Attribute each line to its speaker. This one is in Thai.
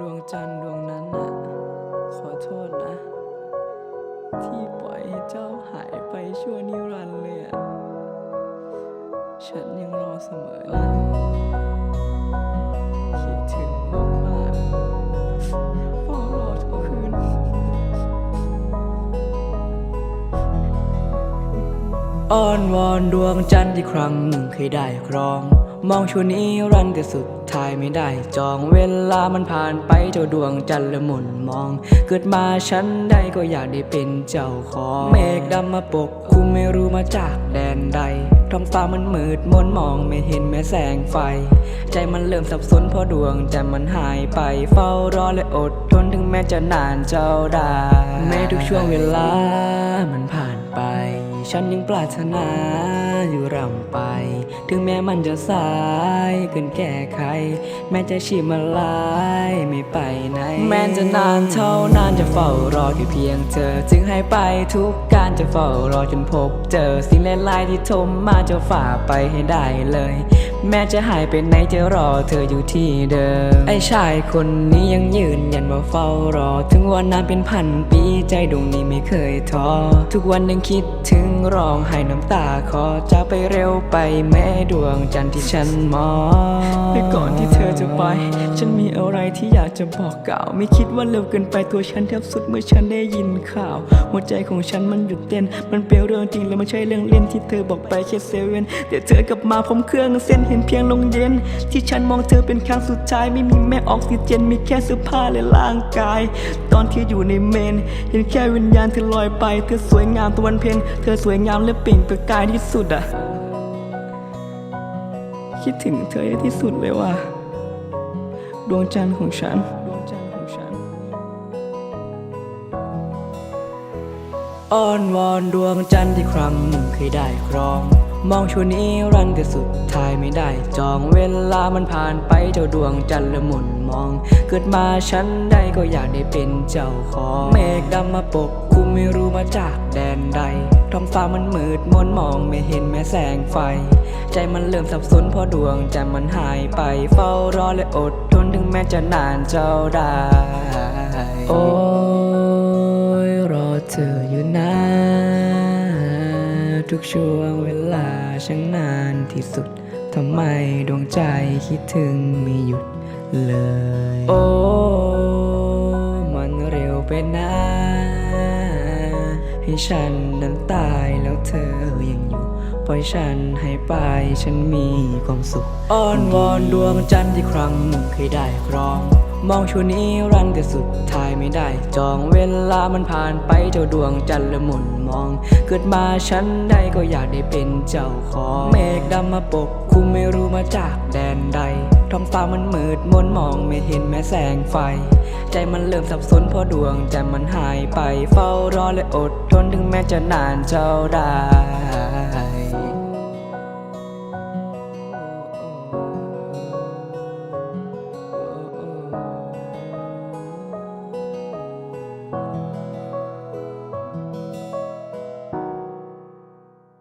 Speaker 1: ดวงจันทร์ดวงนั้นน่ะ ขอโทษนะ ที่ปล่อยให้เจ้าหายไปชั่วนิรันดร์เลยอะฉันยังรอเสมอนะคิดถึงมากมากๆเฝ้ารอทุกคืน อ้อนวอนดวงจันทร์ที่ครั้งหนึ่งเคยได้ครอง มองชั่วนี้รันแต่สุด ทายไม่ได้ จองเวลามันผ่านไปเจ้าดวงจันทร์ละมุนมอง เกิดมาฉันได้ก็อยากได้เป็นเจ้าของเมฆดำมาปกคุมไม่รู้มาจากแดนใดท้องฟ้ามันมืดมนมองไม่เห็นแม้แสงไฟ ใจมันเริ่มสับสนเพราะดวงจันทร์มันหายไป เฝ้ารอและอดทนถึงแม้จะนานเจ้าได้แม้ทุกช่วงเวลามันผ่าน ฉันยังปรารถนาอยู่ร่ำไป ถึงแม้มันจะสายเกินแก้ไข แม้จะชีมาลายไม่ไปไหน แม้จะนานเท่านานจะเฝ้ารอแค่เพียงเธอจึงให้ไปทุกการจะเฝ้ารอจนพบ เจอสิ่งเลวร้ายที่ทมมาจะฝ่าไปให้ได้เลย แม้จะหายไปไหนจะรอเธออยู่ที่เดิม ไอ้ชายคนนี้ยังยืนยันว่าเฝ้ารอ ถึงวันนานเป็นพันปีใจดวงนี้ไม่เคยท้อ ทุกวันยังคิดถึงร้องไห้น้ำตาคอจะไปเร็วไปแม้ดวงจันทร์ที่ฉันมองแต่ก่อนที่เธอ จะไป ฉันมีอะไรที่อยากจะบอกกล่าว ไม่คิดว่าเร็วเกินไปตัวฉันแทบสุดเมื่อฉันได้ยินข่าว หัวใจของฉันมันหยุดเต้น มันเป็นเรื่องจริงและไม่ใช่เรื่องเล่นที่เธอบอกไปแค่เซเว่นแต่เธอกลับมาผมเครื่องเส้นเห็นเพียงลงเย็น ที่ฉันมองเธอเป็นครั้งสุดท้ายไม่มีแม้ออกซิเจนมีแค่เสื้อผ้าและร่างกาย ตอนที่อยู่ในเมน เห็นแค่วิญญาณเธอลอยไป เธอสวยงามตะวันเพ็ญเธอสวยงามและเปล่งประกายที่สุดอะคิดถึงเธอที่สุดเลยว่ะ ดวงจันทร์ของฉันดวงจันทร์ของฉัน อ้อนวอนดวงจันทร์ที่ครั้งหนึ่งเคยได้ครอง มองช่วนี้รันแต่สุดท้ายไม่ได้ จองเวลามันผ่านไปเจ้าดวงจันทร์ละมุนมอง เกิดมาฉันได้ก็อยากได้เป็นเจ้าของเมฆดำมาปกคุมไม่รู้มาจากแดนใดท้องฟ้ามันมืดมนมองไม่เห็นแม้แสงไฟ ใจมันเริ่มสับสนเพราะดวงจันทร์มันหายไป เฝ้ารอและอดทนถึงแม้จะนานเจ้าได้โอ้ยรอเธออยู่นาน ทุกช่วงเวลาช่างนานที่สุด ทำไมดวงใจคิดถึงไม่หยุดเลย โอ้ มันเร็วไปนะ ให้ฉันนั้นตายแล้วเธอยังอยู่ ปล่อยฉันให้ไปฉันมีความสุข อ้อนวอนดวงจันทร์ที่ครั้งหนึ่งเคยได้ครอง มองช่วนี้รันแต่สุดท้ายไม่ได้ จองเวลามันผ่านไปเจ้าดวงจันทร์ละหมุนมอง เกิดมาฉันได้ก็อยากได้เป็นเจ้าของ เมฆดำมาปกคุมไม่รู้มาจากแดนใด ท้องฟ้ามันมืดมนมองไม่เห็นแม้แสงไฟ ใจมันเริ่มสับสนเพราะดวงจันทร์มันหายไป เฝ้ารอและอดทนถึงแม้จะนานเจ้าได้